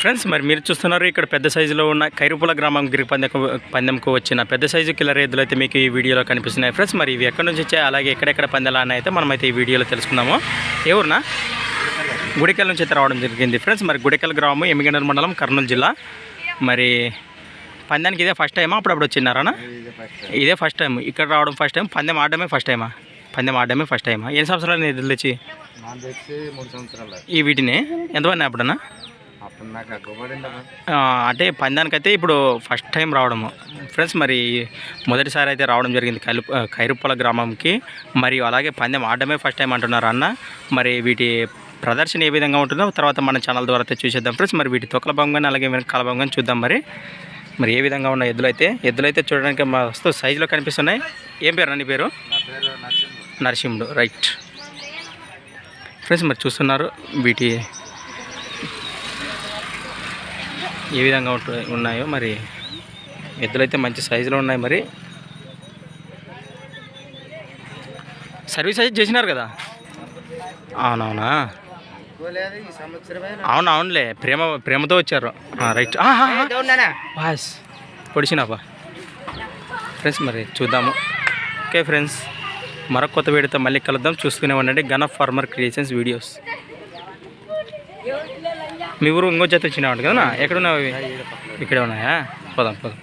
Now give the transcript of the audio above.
Friends మరి మీరు చూస్తున్నారు ఇక్కడ పెద్ద సైజులో ఉన్న కైరుపుల గ్రామం గిరి పందెకు పందెంకు వచ్చిన పెద్ద సైజు కిల్లర్ ఎద్దులు అయితే మీకు ఈ వీడియోలో కనిపిస్తున్నాయి. ఫ్రెండ్స్ మరి ఇవి ఎక్కడి నుంచి వచ్చాయి? అలాగే ఎక్కడెక్కడ పందెలా అని అయితే మనమైతే ఈ వీడియోలో తెలుసుకుందాము. ఏ ఊరునా? గుడికల్ నుంచి అయితే రావడం జరిగింది. ఫ్రెండ్స్ మరి గుడికల్ గ్రామం ఎమ్మిగండల మండలం కర్నూలు జిల్లా. మరి పందానికి ఇదే ఫస్ట్ టైమా అప్పుడప్పుడు వచ్చినారా ఇదే ఫస్ట్ టైం ఇక్కడ రావడం ఫస్ట్ టైం పందెం ఆడడమే ఫస్ట్ టైమా పందెం ఆడడమే ఫస్ట్ టైమా ఎన్ని సంవత్సరాలు ఎదురు తెచ్చి ఈ వీటిని? ఎంతమంది అప్పుడన్నా? అంటే పందానికైతే ఇప్పుడు ఫస్ట్ టైం రావడము. ఫ్రెండ్స్ మరి మొదటిసారి అయితే రావడం జరిగింది కైలు కైరుప్పల గ్రామంకి. మరియు అలాగే పందెం ఆడడమే ఫస్ట్ టైం అంటున్నారు అన్న. మరి వీటి ప్రదర్శన ఏ విధంగా ఉంటుందో తర్వాత మన ఛానల్ ద్వారా అయితే చూసేద్దాం. ఫ్రెండ్స్ మరి వీటి తొక్కల భాగంగానే అలాగే వెనకాల భాగంగానే చూద్దాం మరి. మరి ఏ విధంగా ఉన్న ఎద్దులు అయితే? ఎద్దులు అయితే చూడడానికి మస్తు సైజులో కనిపిస్తున్నాయి. ఏం పేరు నీ పేరు? నా పేరు నరసింహ నరసింహుడు రైట్ ఫ్రెండ్స్ మరి చూస్తున్నారు వీటి ఏ విధంగా ఉన్నాయో మరి. ఎద్దులైతే మంచి సైజులో ఉన్నాయి మరి. సర్వీస్ అయితే చేసినారు కదా? అవునవునా? అవును అవునులే. ప్రేమ ప్రేమతో వచ్చారు. రైట్. బాస్ పొడిచినాపా ఫ్రెండ్స్ మరి చూద్దాము. ఓకే ఫ్రెండ్స్ మరొక కొత్త వీడియోతో మళ్ళీ కలుద్దాం. చూస్తూనే ఉండండి. Gun of Farmer Creations videos మీ ఊరు ఇంకో జత వచ్చినాడు కదా ఎక్కడ ఉన్నావు? ఇక్కడే ఉన్నాయా? పోదాం పోదాం.